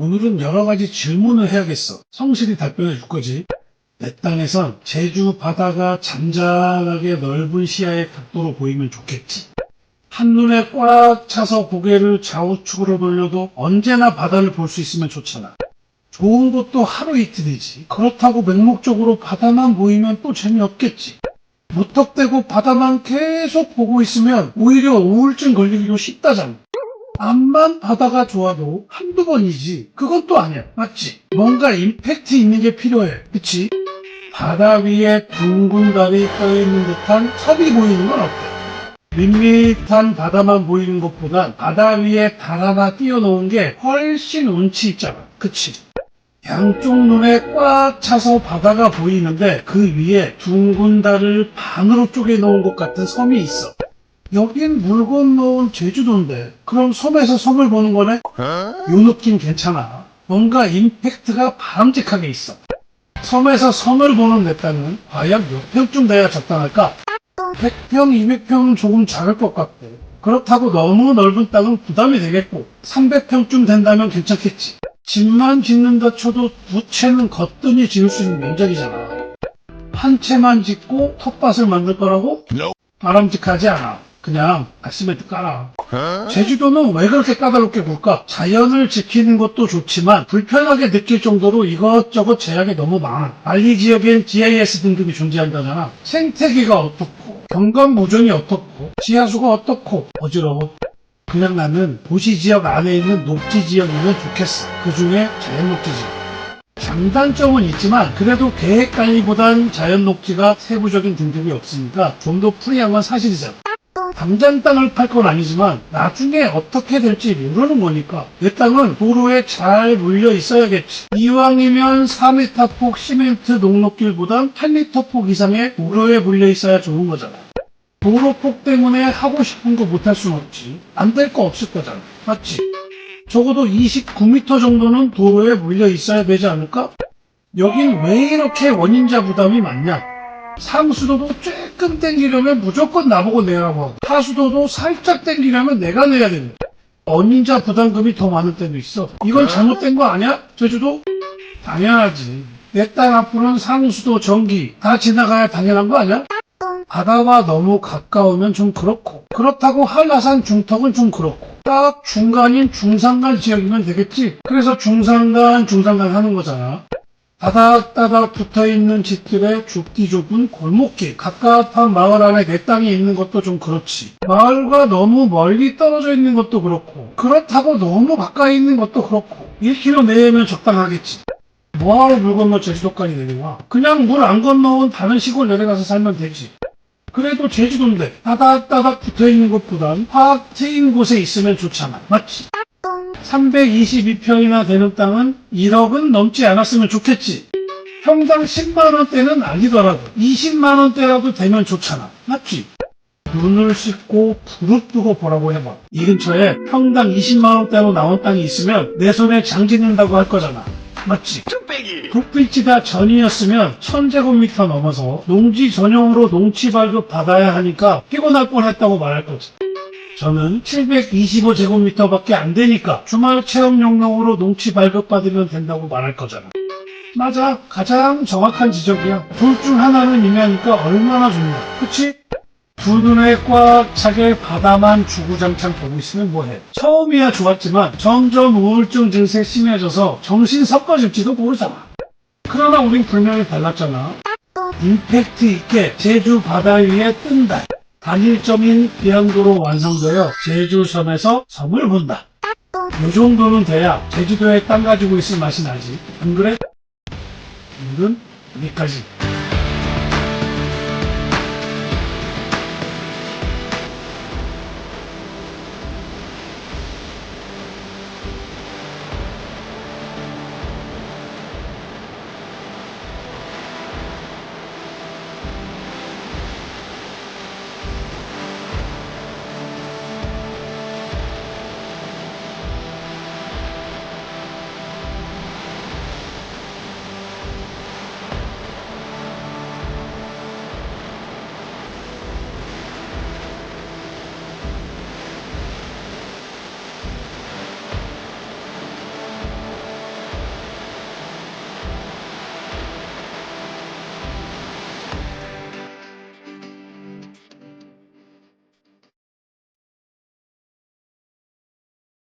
오늘은 여러 가지 질문을 해야겠어. 성실히 답변해 줄 거지. 내 땅에선 제주 바다가 잔잔하게 넓은 시야의 각도로 보이면 좋겠지. 한눈에 꽉 차서 고개를 좌우측으로 돌려도 언제나 바다를 볼 수 있으면 좋잖아. 좋은 곳도 하루 이틀이지. 그렇다고 맹목적으로 바다만 보이면 또 재미없겠지. 무턱대고 바다만 계속 보고 있으면 오히려 우울증 걸리기도 쉽다잖아. 암만 바다가 좋아도 한두 번이지. 또 아니야. 맞지? 뭔가 임팩트 있는 게 필요해. 그치? 바다 위에 둥근 달이 떠있는 듯한 섬이 보이는 건 어때? 밋밋한 바다만 보이는 것보단 바다 위에 달 하나 띄워놓은 게 훨씬 운치 있잖아. 그치? 양쪽 눈에 꽉 차서 바다가 보이는데 그 위에 둥근 달을 반으로 쪼개놓은 것 같은 섬이 있어. 여긴 물 건너온 제주도인데 그럼 섬에서 섬을 보는 거네? 요 느낌 괜찮아. 뭔가 임팩트가 바람직하게 있어. 섬에서 섬을 보는 내 땅은 과연 몇 평쯤 돼야 적당할까? 100평, 200평은 조금 작을 것 같고 그렇다고 너무 넓은 땅은 부담이 되겠고 300평쯤 된다면 괜찮겠지. 집만 짓는다 쳐도 두 채는 거뜬히 지을 수 있는 면적이잖아. 한 채만 짓고 텃밭을 만들 거라고? 바람직하지 않아. 그냥 아스멘트 깔아. 제주도는 왜 그렇게 까다롭게 굴까? 자연을 지키는 것도 좋지만 불편하게 느낄 정도로 이것저것 제약이 너무 많아. 관리 지역엔 GIS 등급이 존재한다잖아. 생태계가 어떻고, 경관 보존이 어떻고, 지하수가 어떻고, 어지러워. 그냥 나는 도시 지역 안에 있는 녹지 지역이면 좋겠어. 그 중에 자연 녹지 지역. 장단점은 있지만 그래도 계획 관리보단 자연 녹지가 세부적인 등급이 없으니까 좀 더 프리한 건 사실이잖아. 당장 땅을 팔 건 아니지만 나중에 어떻게 될지 모르는 거니까 내 땅은 도로에 잘 물려 있어야겠지. 이왕이면 4m 폭 시멘트 녹록길보단 8m 폭 이상의 도로에 물려 있어야 좋은 거잖아. 도로폭 때문에 하고 싶은 거 못할순 없지. 안 될 거 없을 거잖아. 맞지? 적어도 29m 정도는 도로에 물려 있어야 되지 않을까? 여긴 왜 이렇게 원인자 부담이 많냐? 상수도도 조금 땡기려면 무조건 나보고 내라고 하고 하수도도 살짝 땡기려면 내가 내야 되는 원인자 부담금이 더 많을 때도 있어. 이건 잘못된 거 아니야? 제주도? 당연하지. 내 딸 앞으로는 상수도, 전기 다 지나가야 당연한 거 아니야? 바다와 너무 가까우면 좀 그렇고 그렇다고 한라산 중턱은 좀 그렇고 딱 중간인 중산간 지역이면 되겠지 그래서 중산간 중산간 하는 거잖아 다닥다닥 붙어있는 집들의 좁디 좁은 골목길 가깝한 마을 안에 내 땅이 있는 것도 좀 그렇지 마을과 너무 멀리 떨어져 있는 것도 그렇고 그렇다고 너무 가까이 있는 것도 그렇고 1km 내외면 적당하겠지 뭐하러 물 건너 제주도까지 내려와 그냥 물 안 건너온 다른 시골 내려가서 살면 되지 그래도 제주도인데 따닥따닥 붙어있는 것보단 확 트인 곳에 있으면 좋잖아. 맞지? 322평이나 되는 땅은 1억은 넘지 않았으면 좋겠지. 평당 10만원대는 아니더라도 20만원대라도 되면 좋잖아. 맞지? 눈을 씻고 부릅 뜨고 보라고 해봐. 이 근처에 평당 20만원대로 나온 땅이 있으면 내 손에 장 짓는다고 할 거잖아. 맞지? 북빌지가 전이었으면 1000제곱미터 넘어서 농지 전용으로 농지 발급 받아야 하니까 피곤할 뻔했다고 말할 거지. 저는 725제곱미터밖에 안 되니까 주말 체험 용역으로 농지 발급 받으면 된다고 말할 거잖아. 맞아. 가장 정확한 지적이야. 둘 중 하나는 임야니까 얼마나 좋냐. 그치? 두 눈에 꽉 차게 바다만 주구장창 보고 있으면 뭐해. 처음이야 좋았지만 점점 우울증 증세 심해져서 정신 섞어질지도 모르잖아. 그러나 우린 분명히 달랐잖아. 임팩트 있게 제주 바다 위에 뜬 달. 단일점인 비양도로 완성되어 제주섬에서 섬을 본다. 이 정도는 돼야 제주도에 땅 가지고 있을 맛이 나지. 안 그래? 오늘은 여기까지.